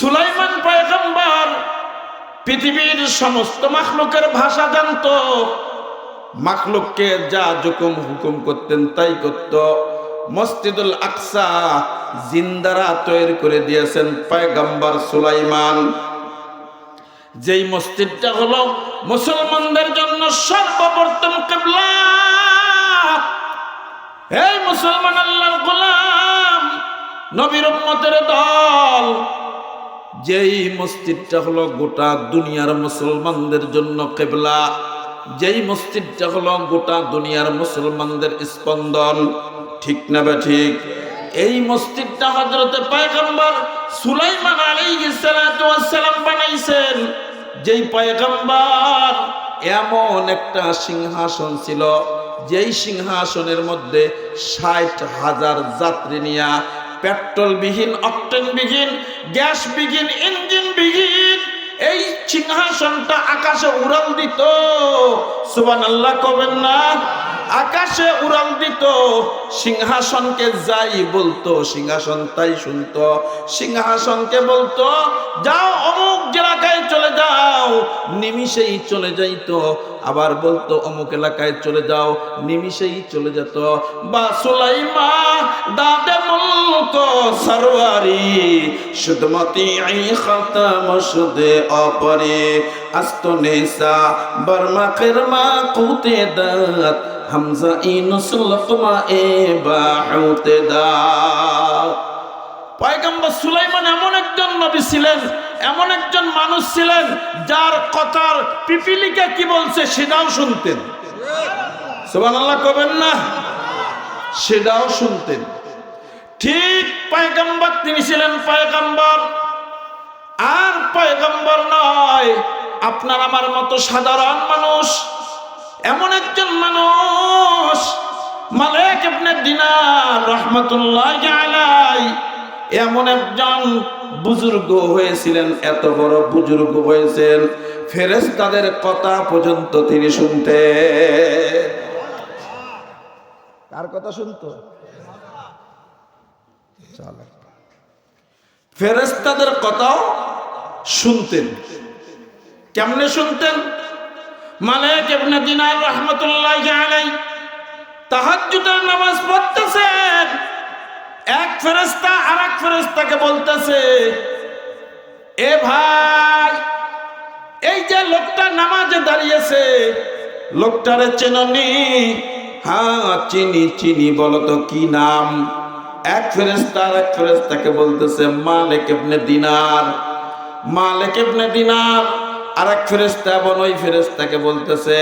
সুলাইমান পয়গম্বর, পৃথিবীর সমস্ত মাখলুকের ভাষা জানত। মাখলুককে যা জুকুম হুকুম করতেন তাই করত। মসজিদুল আকসা জিন্দারা তৈরি করে দিয়েছেন পয়গম্বর সুলাইমান। যেই মসজিদটা হলো মুসলমানদের জন্য সর্বপ্রথম কেবলা। এই মুসলমান আল্লাহর গোলাম, নবীর দল যেই মসজিদটা হলো গোটা দুনিয়ার মুসলমানদের জন্য কেবলা, যেই মসজিদটা হলো গোটা দুনিয়ার মুসলমানদের স্পন্দন, ঠিক না বা ঠিক? এই মসজিদটা হজরতে পায়গম্বর সুলাইমান আলাইহিস সালাতু ওয়াস সালাম বানাইছেন। যেই পায়গম্বর এমন একটা সিংহাসন ছিল, যেই সিংহাসনের মধ্যে ষাট হাজার যাত্রী নিয়া পেট্রোল বিহীন গ্যাসবিহীন বিহীন গ্যাস বিহীন ইঞ্জিন বিহীন এই সিংহাসনটা আকাশে উড়াল দিত। সুবান আল্লাহ কবেন না? আকাশে উড়াল দিত। সিংহাসনকে যাই বলতো, সিংহাসন তাই শুনত। সিংহাসনকে বলতো, যাও অমুক নিমিষেই চলে যাইতো। আবার বলতো, অমুক এলাকায় চলে যাও। নিমিষেই চলে যেত। বা সুলাইমা দাদে মুলক সরওয়ারি শুধমতি আই শুদে অপরে। আস্ত নেসা বর্মা কিরমা কুতে দাত, হামজা এ বাহুতে দাত। পয়গম্বর সুলাইমান এমন একজন নবী ছিলেন এমন একজন মানুষ ছিলেন যার কথার পিপিলিকা কি বলছে সেটাও শুনতেন। আল্লাহ কবেন না? সেটাও শুনতেন। ঠিক পয়গম্বর, তিনি ছিলেন পয়গম্বর। আর পয়গম্বর নয়, আপনার আমার মতো সাধারণ মানুষ। এমন একজন মানুষ, মালিক ইবনে দিনার রহমতুল্লাহ আলাই এমন একজন বুজুর্গ হয়েছিলেন, এত বড় বুজুর্গ হয়েছেন ফেরেস তাদের কথা পর্যন্ত তিনি শুনতেন। কার কথা শুনতো? ফেরেশতাদের কথাও শুনতেন। কেমনে শুনতেন? মালিক ইবনে দিনার রহমতুল্লাহ আলাই তাহাজ্জুদের নামাজ পড়তেছেন। এক ফেরেস্তা আর এক ফেরেস্তাকে বলতেছে, এ ভাই, এই যে লোকটা নামাজে দাঁড়িয়েছে, লোকটারে চেননি? হ্যাঁ চিনি চিনি বলতো কি নাম? এক ফেরেস্তা আর এক ফেরেস্তাকে বলতেছে, মালিক ইবনে দিনার। মালিক ইবনে দিনার? আর এক ফেরেস্তা এবং ওই ফেরেস্তাকে বলতেছে,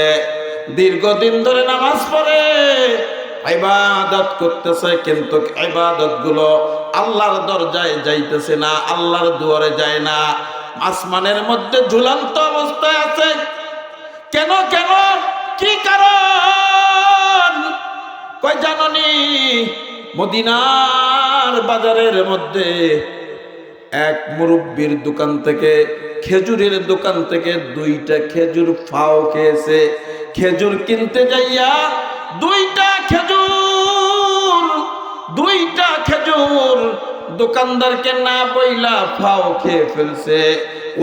দীর্ঘদিন ধরে নামাজ পড়ে ইবাদত করতেছে, কিন্তু ইবাদতগুলো আল্লাহর দরজায় যাইতেছে না, আল্লাহর দুয়ারে যায় না। আসমানের মধ্যে ঝুলন্ত অবস্থায় আছে। কেন কেন? কি কারণ? কই জাননি মদিনার বাজারের মধ্যে এক মুরব্বীর দোকান থেকে, খেজুরের দোকান থেকে দুইটা খেজুর ফাও খেয়েছে। খেজুর কিনতে যাইয়া দুইটা খেজুর, দুইটা খেজুর দোকানদারকে না বইলা ফাও খেয়ে ফেলছে।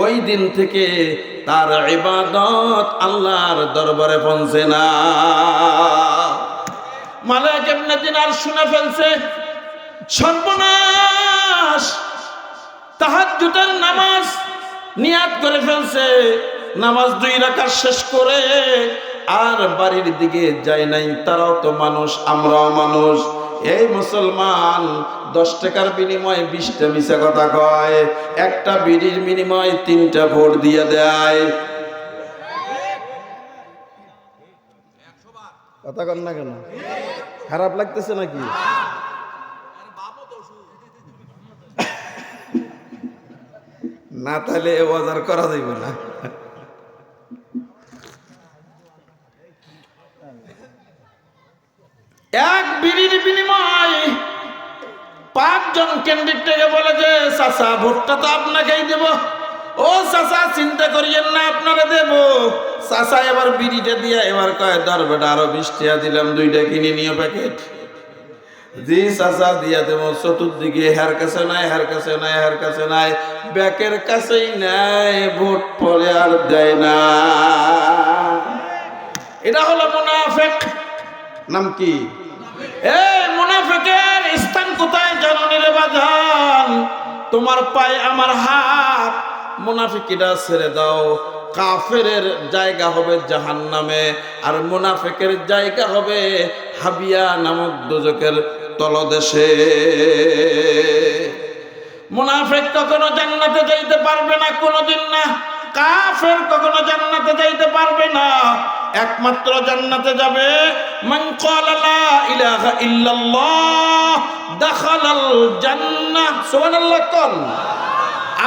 ওই দিন থেকে তার ইবাদত আল্লাহর দরবারে পৌঁছে না। মালিক দিন আর শুনে ফেলছে, সর্বনাশ, তাহাজ্জুদের নামাজ নিয়াত করে ফেলছে। নামাজ দুই রাকাত শেষ করে আর বাড়ির দিকে যায় নাই, তারাও তো মানুষ, আমরাও মানুষ। এই মুসলমান, দশ টাকার বিনিময়ে বিশটা মিশা কথা কয়, একটা বিড়ির বিনিময়ে তিনটা ভোট দিয়ে দেয়। কথা কন না কেন? খারাপ লাগতেছে নাকি? না তাহলে এ বাজার করা যাইব না এক বিড়ির বিনিময় পাঁচজন ক্যান্ডিডেট থেকে বলে যে, চাচা, ভোটটা তো আপনাকেই দেব। ও চাচা, চিন্তা করিয়েন না, আপনারা দেব। চাচা এবার বিড়িটা দিয়ে এবার কয় দর বেটা, আরও বিশ টাকা দিলাম, দুইটা কিনে নিয়ে প্যাকেট। জি চাচা, দিয়া দেব। চতুর্দিকে হের কাছে নাই, হের কাছে নাই, হের কাছে নাই, ব্যাকের কাছেই নাই, ভোট পরে আর দেয় না। এটা হলো মুনাফেক। নাম কি? মুনাফেকের স্থান কোথায় বাজান? তোমার পায়ে আমার হাত। ছেড়ে দাও। কাফেরের জায়গা হবে জাহান নামে আর মুনাফেকের জায়গা হবে হাবিয়া নামক দুজকের তলদেশে। মুনাফেক কখনো জান্নাতে যাইতে পারবে না, কোনোদিন না। কাফের কখনো জান্নাতে যাইতে পারবে না। একমাত্র জান্নাতে যাবে।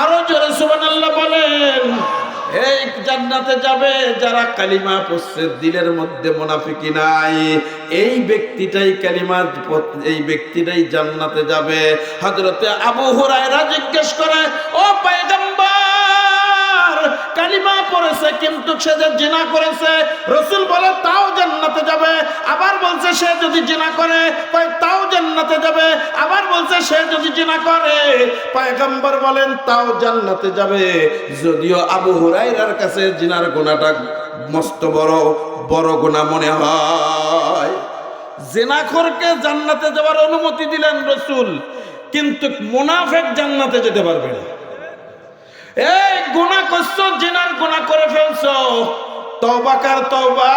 আরও জোরে সুবহানাল্লাহ বলেন। এই জান্নাতে যাবে যারা কালিমা পড়ছে, দিলের মধ্যে মুনাফিকি নাই। এই ব্যক্তিটাই কালিমা এই ব্যক্তিটাই জান্নাতে যাবে। হযরতে আবু হুরায়রা জিজ্ঞেস করে, ও পয়গম্বর কালিমা পড়েছে কিন্তু সে যে জিনা করেছে, রসুল বলে, তাও জান্নাতে যাবে। আবার বলছে, সে যদি জিনা করে তাও জান্নাতে যাবে। আবার বলছে, সে যদি জিনা করে। পয়গম্বর বলেন, তাও জান্নাতে যাবে। যদিও আবু হুরাইরার কাছে জিনার গুণাটা মস্ত বড় বড় গুণা মনে হয়। জেনাখরকে জান্নাতে যাওয়ার অনুমতি দিলেন রসুল, কিন্তু মুনাফেক জান্নাতে যেতে পারবে না। এই গুণা করছ, জিনার গুণা করে ফেলছো। তবাকার কার তওবা।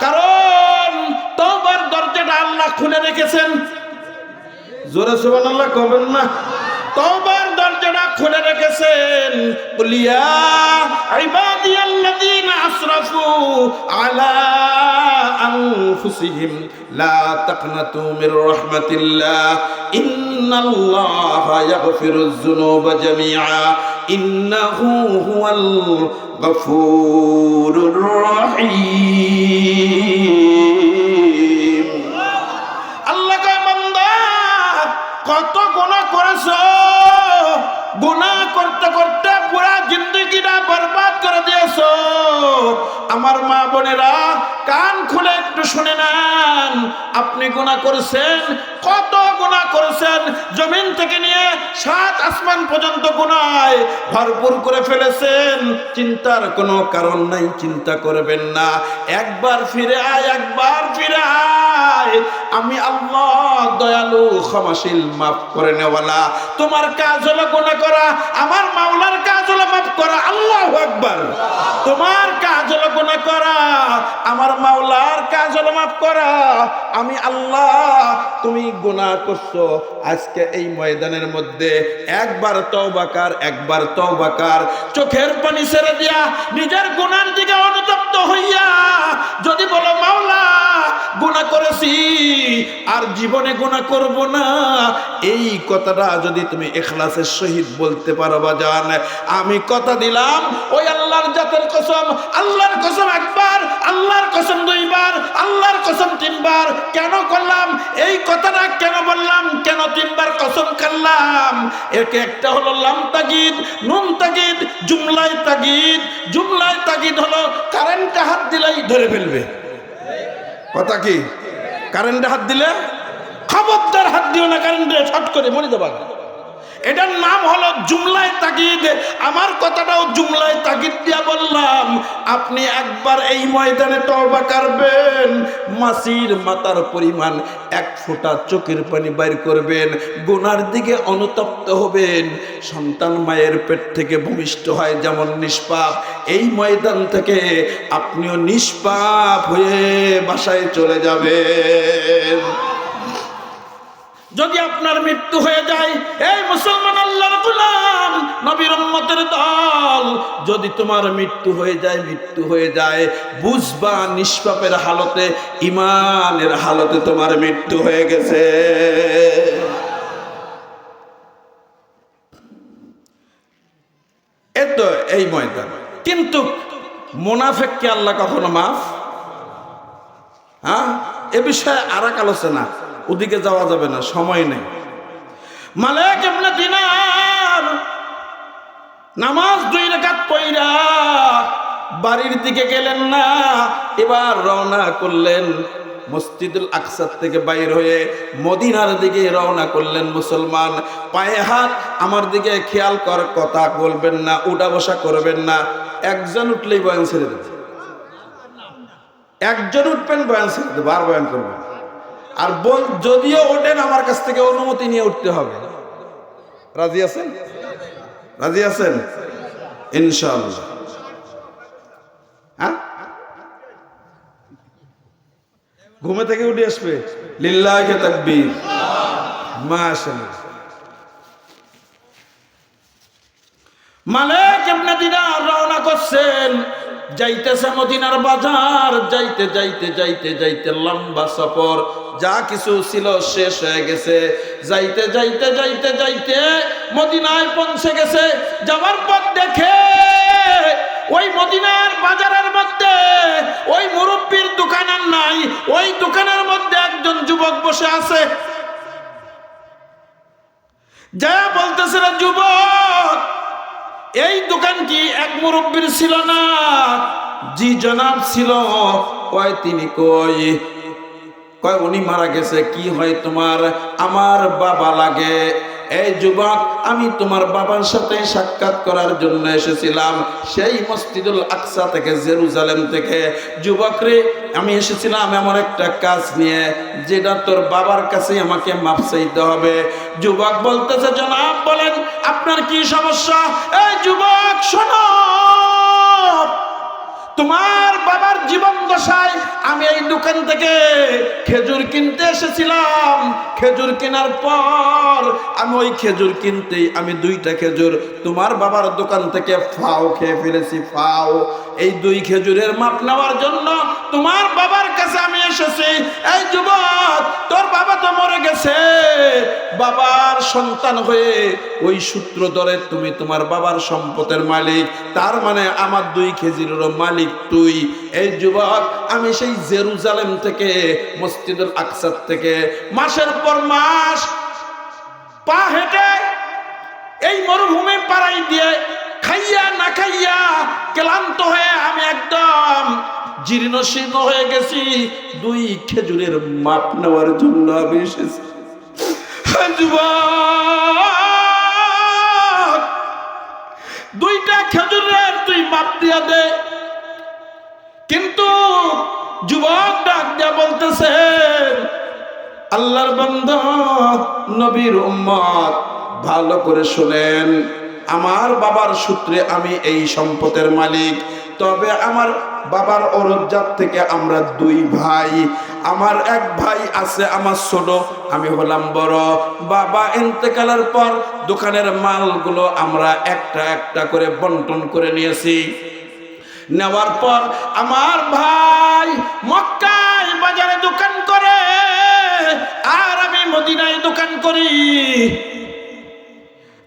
কারণ তবার দরজাটা আল্লাহ খুলে রেখেছেন। জোরে সুবহানাল্লাহ কবেন না? তওবার দরজাটা খুলে রেখেছেন। বলিয়া ইবাদিয়াল্লাযীনা আসরাফু আলা আনফুসিহিম, লা তাকনাতু মির রাহমাতিল্লাহ, ইন্নাল্লাহা ইয়াগফিরুয যুনুবা জামিআ, ইন্নাহু হুয়াল আল্লাহ কয় বান্দা কত গুণা করেছ? গুণা করতে করতে পুরা জিন্দগিটা বরবাদ করে দিয়েছ। আমার মা বোনেরা, কান খুলে একটু শুনে নেন। আপনি গুনাহ করেছেন, কত গুনাহ করেছেন? জমিন থেকে নিয়ে সাত আসমান পর্যন্ত গুনায় ভরপুর করে ফেলেছেন। চিন্তার কোনো কারণ নাই, চিন্তা করবেন না। একবার ফিরে আয় একবার ফিরে আয় আমি আল্লাহ দয়ালু, ক্ষমাশীল, মাফ করে নেওয়ালা। তোমার কাজ হলো গুণা করা, আমার মাওলার কাজ হলো মাফ করা। আল্লাহ একবার তোমার কাজ হলো গুণা করা, আমার মাওলার কাজ হলো মাফ করা। আমি আল্লাহ, তুমি গুনাহ করছ। আজকে এই ময়দানের মধ্যে একবার তওবাকার একবার তওবাকার চোখের পানি ছেড়ে দিয়া নিজের গুণার দিকে অনুতপ্ত হইয়া যদি বলো, মাওলা গুনাহ করেছি, আর জীবনে গুনাহ করব না। এই কথাটা যদি তুমি এখলাসের সহিত বলতে পারো বা জান আমি কথা দিলাম, ওই আল্লাহর জাতের কসম, আল্লাহর কসম একবার, আল্লাহর কসম দুইবার, আল্লাহর কসম তিনবার। কেন করলাম? এই কথাটা কেন বললাম? কেন তিনবার কসম করলাম একে একটা হলো লাম তাগিদ, নুন তাগিদ জুমলাই তাগিদ। জুমলাই তাগিদ হলো কারেন্টে হাত দিলেই ধরে ফেলবে। কথা কি? কারেন্টে হাত দিলে? খবরদার হাত দিও না কারেন্টে শর্ট করে মরে যাবা। এটার নাম হলো জুমলায় তাগিদ। আমার কথাটাও জুমলায় তাগিদ দিয়া বললাম, আপনি একবার এই ময়দানে তওবা করবেন, মাসির মাতার পরিমাণ এক ফোঁটা চোখের পানি বাইর করবেন, গুনার দিকে অনুতপ্ত হবেন, সন্তান মায়ের পেট থেকে ভূমিষ্ঠ হয় যেমন নিষ্পাপ। এই ময়দান থেকে আপনিও নিষ্পাপ হয়ে বাসায় চলে যাবেন। যদি আপনার মৃত্যু হয়ে যায়, এই মুসলমান আল্লাহর গোলাম, নবীর উম্মতের দল, যদি তোমার মৃত্যু হয়ে যায়, মৃত্যু হয়ে যায়, বুঝবা নিষ্পাপের হালতে ইমানের হালতে তোমার মৃত্যু হয়ে গেছে। এ তো এই ময়দান। কিন্তু মোনাফেককে আল্লাহ কখনো মাফ? হ্যাঁ? এ বিষয়ে আর এক আলোচনা। ওদিকে যাওয়া যাবে না, সময় নেই। মালিক ইবনে দিনার নামাজ দুই রাকাত পইরা বাড়ির দিকে গেলেন না, এবার রওনা করলেন মসজিদুল আকসার থেকে বাইর হয়ে মদিনার দিকে রওনা করলেন মুসলমান। পায়ে হাত আমার দিকে খেয়াল কর, কথা বলবেন না, উঠা বসা করবেন না। একজন উঠলেই বয়ান ছেড়ে দেবে। একজন উঠবেন, বয়ান ছেড়ে দেবে, আর বয়ান করবেন আর বল যদিও ওঠেন, আমার কাছ থেকে অনুমতি নিয়ে উঠতে হবে। রাজি আছেন? রাজি আছেন? ইনশাআল্লাহ। হ্যাঁ? ঘুমে থেকে উঠে আসবে। লিল্লাহি তাকবীর। মাশাআল্লাহ। মালিক ইবনে দিনার রওনা করছেন। যাইতেছে মদিনার বাজার, যাইতে যাইতে যাইতে যাইতে লম্বা সফর। যা কিছু ছিল শেষ হয়ে গেছে। যাইতে যাইতে যাইতে যাইতে মদিনায় পৌঁছে গেছে। যাওয়ার পর দেখে ওই মদিনার বাজারের মধ্যে ওই মুরব্বীর দোকান আর নাই। ওই দোকানের মধ্যে একজন যুবক বসে আছে। যা বলতেছে যুবক এই দোকান কি এক মুরব্বীর ছিল না? জি জনাব ছিল। কয়, তিনি কই? কয়, উনি মারা গেছে। কি হয় তোমার? আমার বাবা লাগে। এই যুবক, আমি তোমার বাবার সাথে সাক্ষাৎ করার জন্য এসেছিলাম। সেই মসজিদুল আকসা থেকে, জেরুজালেম থেকে। যুবক রে, আমি এসেছিলাম এমন একটা কাজ নিয়ে, যেটা তোর বাবার কাছে আমাকে মাপ চাইতে হবে। যুবক বলতেছে, জনাব, বলেন কি সমস্যা? এই যুবক, শোনো। তোমার বাবার জীবন দশায় আমি এই দোকান থেকে খেজুর কিনতে এসেছিলাম। খেজুর কেনার পর আমি ওই খেজুর কিনতেই আমি দুইটা খেজুর তোমার বাবার দোকান থেকে ফাও খেয়ে ফেলেছি, ফাও। এই দুই খেজুরের মাপ নেওয়ার জন্য তোমার বাবার কাছে আমি এসেছি। এই যুবক, তোর বাবা তো মরে গেছে। বাবার সন্তান হয়ে ওই সূত্র ধরে তুমি তোমার বাবার সম্পদের মালিক, তার মানে আমার দুই খেজুরের মালিক তুই। এই যুবক, আমি সেই জেরুজালেম থেকে, মসজিদুল আকসার থেকে মাসের পর মাস পা হেঁটে এই মরুভূমি পাড়াই দিয়ে খাইয়া না খাইয়া ক্লান্ত হয়ে আমি একদম জীর্ণ হয়ে গেছি। দুই খেজুরের মাপ নেওয়ার জন্য আমি এসেছি। দুইটা খেজুরের তুই মাপ দিয়া দে। কিন্তু যুবক ডাক দিয়া বলতেছেন, আল্লাহর বান্দা, নবীর উম্মত, ভালো করে শুনেন। আমার বাবার সূত্রে আমি এই সম্পদের মালিক। তবে আমার বাবার অরজাত থেকে আমরা দুই ভাই। আমার এক ভাই আছে, আমার ছোট, আমি হলাম বড়। বাবা ইন্তেকালের পর দোকানের মালগুলো আমরা একটা একটা করে বন্টন করে নিয়েছি। নেওয়ার পর আমার ভাই মক্কায় বাজারে দোকান করে, আর আমি মদিনায় দোকান করি।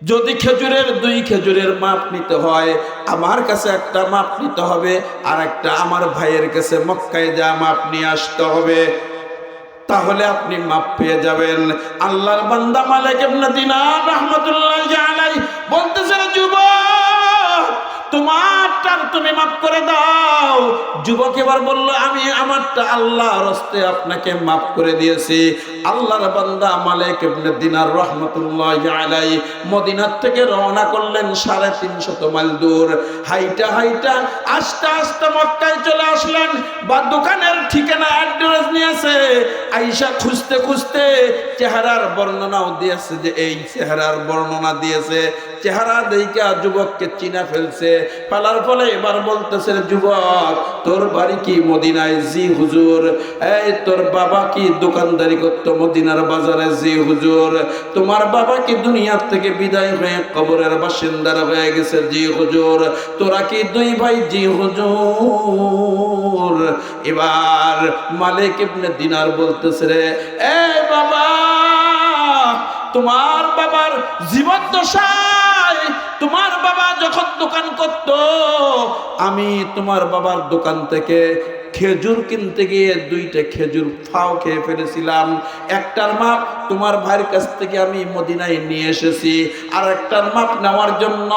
যদি খেজুরের দুই খেজুরের মাপ নিতে হয়, আমার কাছে একটা মাপ নিতে হবে আর একটা আমার ভাইয়ের কাছে মক্কায় যা মাপ নিয়ে আসতে হবে। তাহলে আপনি মাপ পেয়ে যাবেন। আল্লাহর বান্দা মালিক ইবনে দিনার রাহমাতুল্লাহ আলাইহি বলতেছেন যুবক তোমারটার তুমি মাফ করে দাও। যুবক এবার বলল, আমি আমারটা আল্লাহ রস্তে আপনাকে মাফ করে দিয়েছি। আল্লাহর বান্দা মালিক ইবনে দিনার রহমতুল্লাহ আলাই মদিনার থেকে রওনা করলেন সাড়ে তিনশত মাইল দূর। হাইটা হাইটা, আস্তে আস্তে মক্কায় চলে আসলেন। বা দোকানের ঠিকানা অ্যাড্রেস নিয়েছে। আইসা খুঁজতে খুঁজতে চেহারার বর্ণনাও দিয়েছে যে এই চেহারার বর্ণনা দিয়েছে। চেহারা দেইকা যুবককে চিনা ফেলছে। ফেলার ফলে এবার বলতেছে যুবক, তোর বাড়ি কি মদিনায়? জি হুজুর। এই তোর বাবা কি দোকানদারি করতো মদিনার বাজারে? জি হুজুর। তোমার বাবা কি দুনিয়ার থেকে বিদায় হয়ে কবরের বাসিন্দার হয়ে গেছে? জি হুজুর। তোরা কি দুই ভাই? জি হুজুর। এবার মালিক ইবনে দিনার বলতেছে রে, এ বাবা, তোমার বাবার জীবন দশায় তোমার বাবা যখন দোকান করত, আমি তোমার বাবার দোকান থেকে খেজুর কিনতে গিয়ে দুইটা খেজুর ফাও খেয়ে ফেলেছিলাম। একটার মাপ তোমার ভাইয়ের কাছ থেকে আমি মদিনায় নিয়ে এসেছি আর একটার মাপ নেওয়ার জন্য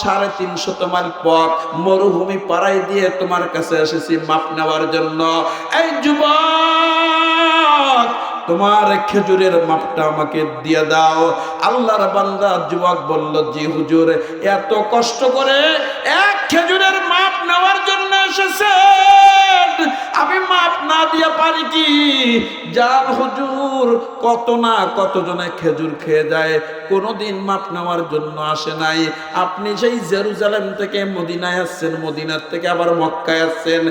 সাড়ে তিনশত মাইল পথ, মরুভূমি পাড়াই দিয়ে তোমার কাছে এসেছি মাপ নেওয়ার জন্য। এই যুবক তোমার খেজুরের মাপটা আমাকে দিয়ে দাও। আল্লাহর বান্দা যুবক বলল যে হুজুর, এত কষ্ট করে এক খেজুরের মাপ নেওয়ার জন্য এসেছে। না দিয়ে পারি কি? যার হুজুর কত না কতজনে খেজুর খেয়ে যায়, কোনোদিন মাপ নেওয়ার জন্য আসে নাই। আপনি সেই জেরুজালেম থেকে মদিনায় আসছেন, মদিনার থেকে আবার মক্কায় আসছেন,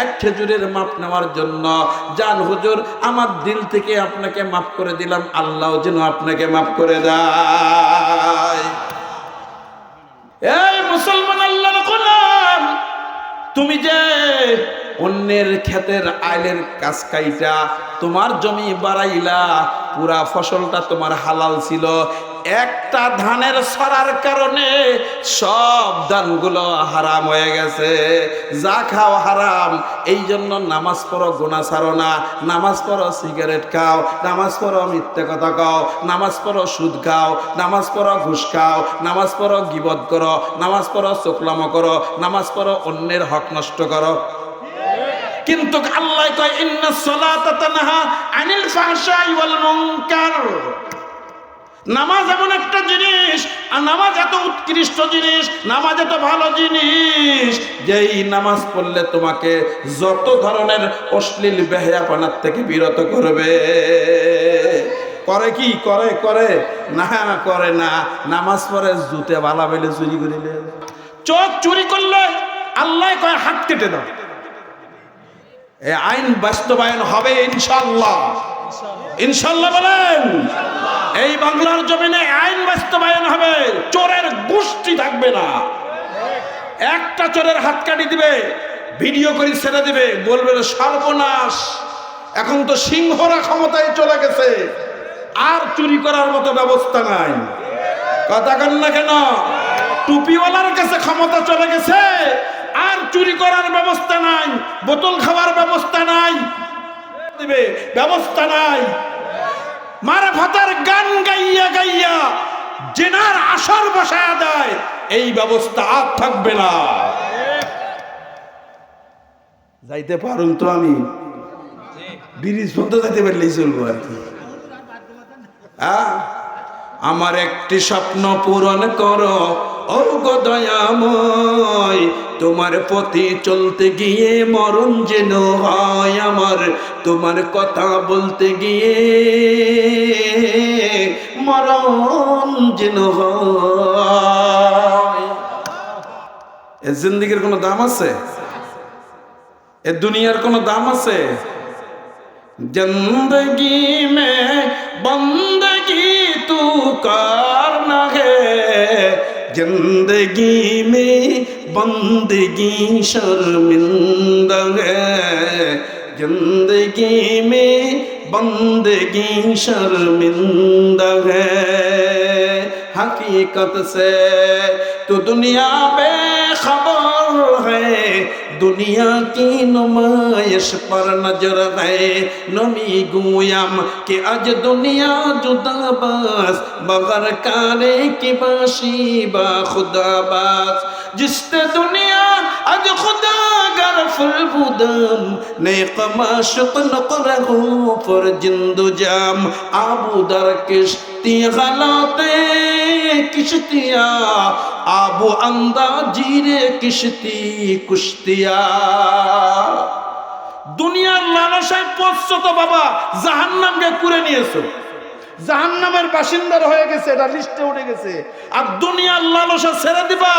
এক খেজুরের মাপ নেওয়ার জন্য। যান হুজুর, আমার দিল থেকে আপনাকে মাফ করে দিলাম, আল্লাহ যেন আপনাকে মাফ করে দেয়। এই মুসলমান আল্লাহর গোলাম, তুমি যে অন্যের ক্ষেতের আইলের কাজ কাইটা, তোমার জমি বাড়াইলা, পুরা ফসলটা তোমার হালাল ছিল। একটা ধানের সরার কারণে সব ধানগুলো হারাম হয়ে গেছে। যা খাও হারাম এই জন্য নামাজ পড়ো গোনা ছাড়ো না। নামাজ পড়ো, সিগারেট খাও, নামাজ পড়ো, মিথ্যে কথা খাও নামাজ পড়ো, সুদ খাও, নামাজ পড়ো, ঘুষ খাও, নামাজ পড়ো গিবদ করো, নামাজ পড়ো, চোখলাম করো, নামাজ পড়ো, অন্যের হক নষ্ট করো। কিন্তু আল্লাহ কয়, ইন্না সালাতা তানহা আনিল ফাহশাই ওয়াল মুনকার। নামাজ এমন একটা জিনিস, আর নামাজ এত উৎকৃষ্ট জিনিস, নামাজ এত ভালো জিনিস, যেই নামাজ পড়লে তোমাকে যত ধরনের অশ্লীল বেহায়াপনার থেকে বিরত করবে। করে কি? করে করে। না করে না। নামাজ পড়ে জুতে বালা বেলে চুরি করিলে। চোখ চুরি করলে আল্লাহ কয়, হাত কেটে দাও। আইন বাস্তবায়ন হবে ইনশাল্লাহ ইনশাল্লাহ বলেন, এই বাংলার জমিনে আইন বাস্তবায়ন হবে, চোরের গোষ্ঠী থাকবে না। একটা চোরের হাত কাটি দিবে, ভিডিও করে ছেড়ে দিবে, বলবে সর্বনাশ, এখন তো সিংহরা ক্ষমতায় চলে গেছে, আর চুরি করার মতো ব্যবস্থা নাই। কথা কন না কেন? টুপিওয়ালার কাছে ক্ষমতা চলে গেছে আর চুরি করার ব্যবস্থা নাই, বোতল খাওয়ার ব্যবস্থা নাই, দিবে, ব্যবস্থা নাই। মারা ভাতার গান গাইয়া গাইয়া জেনার আসর বসায় দেয়, এই ব্যবস্থা আর থাকবে না। যাইতে পারুন তো আমি। ব্রিজ পর্যন্ত যাইতে পারলেই চলবো আর কি। আমার একটি স্বপ্ন পূরণ করো দয়াময়, তোমার পথে চলতে গিয়ে মরণ যেন হয় আমার। তোমার কথা বলতে গিয়ে মরণ যেন এ জিন্দিগির কোনো দাম আছে? এ দুনিয়ার কোনো দাম আছে? জিন্দগি মে বন্দগি তু কার जिंदगी में बंदगी शर्मिंदा है जिंदगी में बंदगी शर्मिंदा है हकीकत से तो दुनिया बेखबर है दुनिया की नुमाइश पर नजर है नमी गुयाम कि आज दुनिया जुदा बस बगर कारे की बाशी बा खुदा बास जिसते दुनिया आज खुदा गर फुल बुदम ने कमाशक नकरहू पर जिंदु जाम आबू दर চিশতি কিশতিয়া আবু আন্দাজিরে কিশতি কুশতিয়া। দুনিয়ার লালসায় পড়ছো তো বাবা জাহান নামকে কুড়ে নিয়েছো। জাহান নামের বাসিন্দার হয়ে গেছে, এটা লিস্টে উঠে গেছে। আর দুনিয়ার লালসা ছেড়ে দিবা,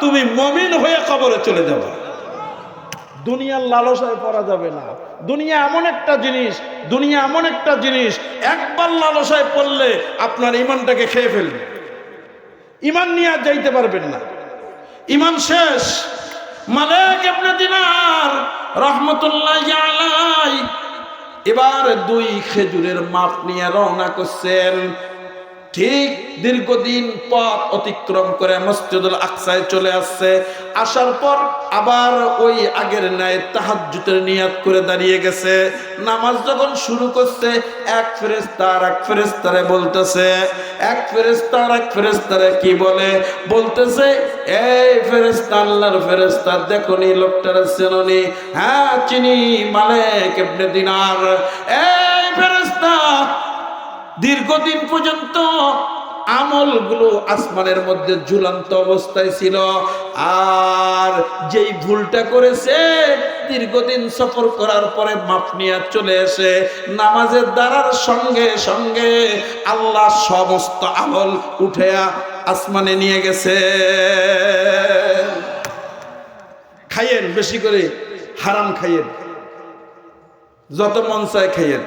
তুমি মমিন হয়ে কবরে চলে যাবা। দুনিয়ার লালসায় পড়া যাবে না। দুনিয়া এমন একটা জিনিস, দুনিয়া এমন একটা জিনিস, একবার লালসায় পড়লে আপনার ইমানটাকে খেয়ে ফেলবে। ইমান নিয়ে আর যাইতে পারবেন না। ইমান শেষ। মালিক ইবনে দিনার রহমতুল্লাহ এবার দুই খেজুরের মাপ নিয়ে রওনা করছেন। ঠিক দীর্ঘদিন পথ অতিক্রম করে মসজিদুল আকসায় চলে আসছে। আসার পর আবার ওই আগের ন্যায় তাহাজ্জুতের নিয়াত করে দাঁড়িয়ে গেছে। নামাজ যখন শুরু করছে, এক ফেরেস্তা আর এক ফেরেস্তারে বলতেছে, এক ফেরেস্তা আর এক ফেরেস্তারে কি বলে? বলতেছে, এই ফেরেস্তা আল্লাহর ফেরেস্তা দেখো নি লোকটার চেননি হ্যাঁ চিনি, মালিক ইবনে দিনার। এই ফেরেস্তা দীর্ঘদিন পর্যন্ত আমলগুলো আসমানের মধ্যে ঝুলন্ত অবস্থায় ছিল। আর যেই ভুলটা করেছে, দীর্ঘদিন সফর করার পরে মাপ নিয়ে চলে এসে নামাজের দ্বারার সঙ্গে সঙ্গে আল্লাহ সমস্ত আমল উঠেয়া আসমানে নিয়ে গেছে। খাইয়েন, বেশি করে হারাম খাইয়েন। যত মন চায় খাইয়েন।